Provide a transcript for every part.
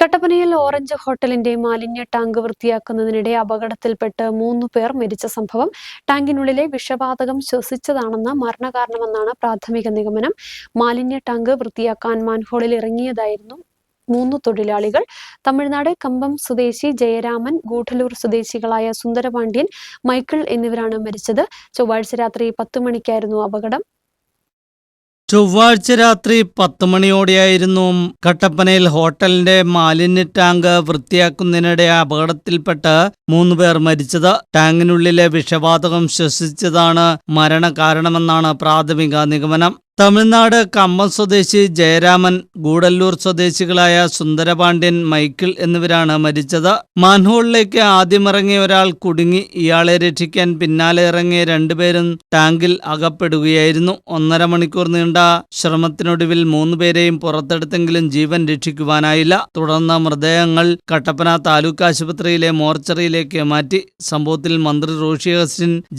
കട്ടപ്പനയിൽ ഓറഞ്ച് ഹോട്ടലിന്റെ മാലിന്യ ടാങ്ക് വൃത്തിയാക്കുന്നതിനിടെ അപകടത്തിൽപ്പെട്ട് മൂന്ന് പേർ മരിച്ച സംഭവം. ടാങ്കിനുള്ളിലെ വിഷവാതകം ശ്വസിച്ചതാണെന്ന് മരണകാരണമെന്നാണ് പ്രാഥമിക നിഗമനം. മാലിന്യ ടാങ്ക് വൃത്തിയാക്കാൻ മാൻഹോളിൽ ഇറങ്ങിയതായിരുന്നു മൂന്ന് തൊഴിലാളികൾ. തമിഴ്നാട് കമ്പം സ്വദേശി ജയരാമൻ ഗൂഢലൂർ സ്വദേശികളായ സുന്ദരപാണ്ഡ്യൻ മൈക്കിൾ എന്നിവരാണ് മരിച്ചത്. ചൊവ്വാഴ്ച രാത്രി പത്തു മണിക്കായിരുന്നു അപകടം. ചൊവ്വാഴ്ച രാത്രി പത്ത് മണിയോടെയായിരുന്നു കട്ടപ്പനയിൽ ഹോട്ടലിന്റെ മാലിന്യ ടാങ്ക് വൃത്തിയാക്കുന്നതിനിടെ അപകടത്തിൽപ്പെട്ട് മൂന്നുപേർ മരിച്ചത്. ടാങ്കിനുള്ളിലെ വിഷവാതകം ശ്വസിച്ചതാണ് മരണകാരണമെന്നാണ് പ്രാഥമിക നിഗമനം. തമിഴ്നാട് കമ്മം സ്വദേശി ജയരാമൻ ഗൂഡല്ലൂർ സ്വദേശികളായ സുന്ദരപാണ്ഡ്യൻ മൈക്കിൾ എന്നിവരാണ് മരിച്ചത്. മാൻഹോളിലേക്ക് ആദ്യം ഇറങ്ങിയ ഒരാൾ കുടുങ്ങി ഇയാളെ രക്ഷിക്കാൻ പിന്നാലെ ഇറങ്ങിയ രണ്ടുപേരും ടാങ്കിൽ അകപ്പെടുകയായിരുന്നു. ഒന്നര മണിക്കൂർ നീണ്ട ശ്രമത്തിനൊടുവിൽ മൂന്നുപേരെയും പുറത്തെടുത്തെങ്കിലും ജീവൻ രക്ഷിക്കുവാനായില്ല. തുടർന്ന് മൃതദേഹങ്ങൾ കട്ടപ്പന താലൂക്ക് ആശുപത്രിയിലെ മോർച്ചറിയിലേക്ക് മാറ്റി. സംഭവത്തിൽ മന്ത്രി റോഷി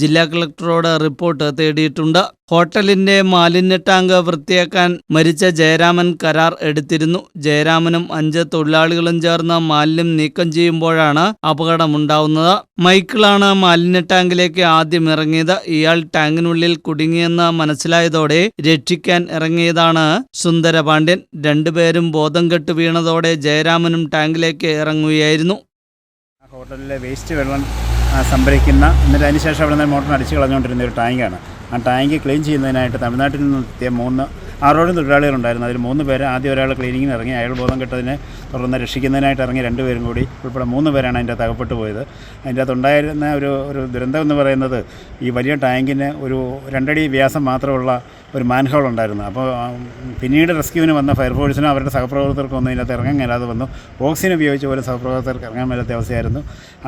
ജില്ലാ കളക്ടറോട് റിപ്പോർട്ട് തേടിയിട്ടുണ്ട്. ഹോട്ടലിന്റെ മാലിന്യ ടാങ്ക് വൃത്തിയാക്കാൻ മരിച്ച ജയരാമൻ കരാർ എടുത്തിരുന്നു. ജയരാമനും അഞ്ച് തൊഴിലാളികളും ചേർന്ന് മാലിന്യം നീക്കം ചെയ്യുമ്പോഴാണ് അപകടമുണ്ടാവുന്നത്. മൈക്കിളാണ് മാലിന്യ ടാങ്കിലേക്ക് ആദ്യം ഇറങ്ങിയത്. ഇയാൾ ടാങ്കിനുള്ളിൽ കുടുങ്ങിയെന്ന് മനസ്സിലായതോടെ രക്ഷിക്കാൻ ഇറങ്ങിയതാണ് സുന്ദരപാണ്ഡ്യൻ. രണ്ടുപേരും ബോധം കെട്ട് വീണതോടെ ജയരാമനും ടാങ്കിലേക്ക് ഇറങ്ങുകയായിരുന്നു. ഹോട്ടലിലെ വേസ്റ്റ് വെള്ളം സംഭരിക്കുന്ന എന്നിട്ട് അതിനുശേഷം അവിടെ നിന്ന് മോട്ടർ അടിച്ച് കളഞ്ഞുകൊണ്ടിരുന്ന ഒരു ടാങ്കാണ്. ആ ടാങ്ക് ക്ലീൻ ചെയ്യുന്നതിനായിട്ട് തമിഴ്നാട്ടിൽ നിന്ന് എത്തിയ മൂന്ന് ആറോളം തൊഴിലാളികളുണ്ടായിരുന്നു. അതിൽ മൂന്ന് പേര് ആദ്യം ഒരാൾ ക്ലീനിങ്ങിന് ഇറങ്ങി അയാൾ ബോധം കെട്ടതിനെ തുടർന്ന് രക്ഷിക്കുന്നതിനായിട്ട് ഇറങ്ങി രണ്ടുപേരും കൂടി ഉൾപ്പെടെ മൂന്ന് പേരാണ് അതിന്റെ അകപ്പെട്ട് പോയത്. അതിന്റെ അകത്തുണ്ടായിരുന്ന ഒരു ഒരു ദുരന്തം എന്ന് പറയുന്നത് ഈ വലിയ ടാങ്കിന് ഒരു രണ്ടടി വ്യാസം മാത്രമുള്ള ഒരു മാൻഹോൾ ഉണ്ടായിരുന്നു. അപ്പോൾ പിന്നീട് റെസ്ക്യൂവിന് വന്ന ഫയർഫോഴ്സിനും അവരുടെ സഹപ്രവർത്തകർക്കും ഒന്നും ഇതിനകത്ത് ഇറങ്ങാൻ മേലാതെ വന്നു. ഓക്സിജൻ ഉപയോഗിച്ച് പോലും സഹപ്രവർത്തകർക്ക് ഇറങ്ങാൻ മേലാത്ത അവസ്ഥയായിരുന്നു.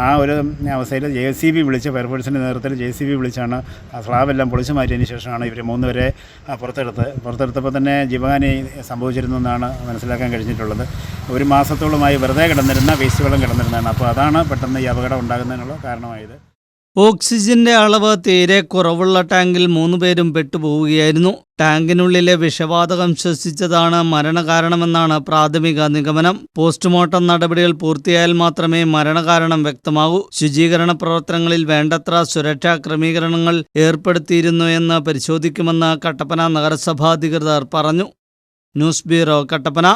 ആ ഒരു അവസ്ഥയിൽ ജെ സി ബി വിളിച്ച് ഫയർഫോഴ്സിന്റെ നേതൃത്വത്തിൽ ജെ സി ബി വിളിച്ചാണ് ആ സ്ലാബെല്ലാം പൊളിച്ചു മാറ്റിയതിന് ശേഷമാണ് ഇവർ മൂന്ന് പേരെ ആ, പുറത്തെടുത്ത് പുറത്തെടുത്തപ്പോൾ തന്നെ ജീവഹാനി സംഭവിച്ചിരുന്നെന്നാണ് മനസ്സിലാക്കാൻ കഴിഞ്ഞിട്ടുള്ളത്. ഒരു മാസത്തോളമായി വെറുതെ കിടന്നിരുന്ന വേസ്റ്റ് വെള്ളം കിടന്നിരുന്നതാണ്. അപ്പോൾ അതാണ് പെട്ടെന്ന് ഈ അപകടം ഉണ്ടാകുന്നതിനുള്ള കാരണമായത്. ഓക്സിജന്റെ അളവ് തീരെ കുറവുള്ള ടാങ്കിൽ മൂന്നുപേരും പെട്ടുപോവുകയായിരുന്നു. ടാങ്കിനുള്ളിലെ വിഷവാതകം ശ്വസിച്ചതാണ് മരണകാരണമെന്നാണ് പ്രാഥമിക നിഗമനം. പോസ്റ്റ്മോർട്ടം നടപടികൾ പൂർത്തിയായാൽ മാത്രമേ മരണകാരണം വ്യക്തമാകൂ. ശുചീകരണ പ്രവർത്തനങ്ങളിൽ വേണ്ടത്ര സുരക്ഷാ ക്രമീകരണങ്ങൾ ഏർപ്പെടുത്തിയിരുന്നു എന്ന് പരിശോധിക്കുമെന്ന് കട്ടപ്പന നഗരസഭാധികൃതർ പറഞ്ഞു. News bureau Kattappana.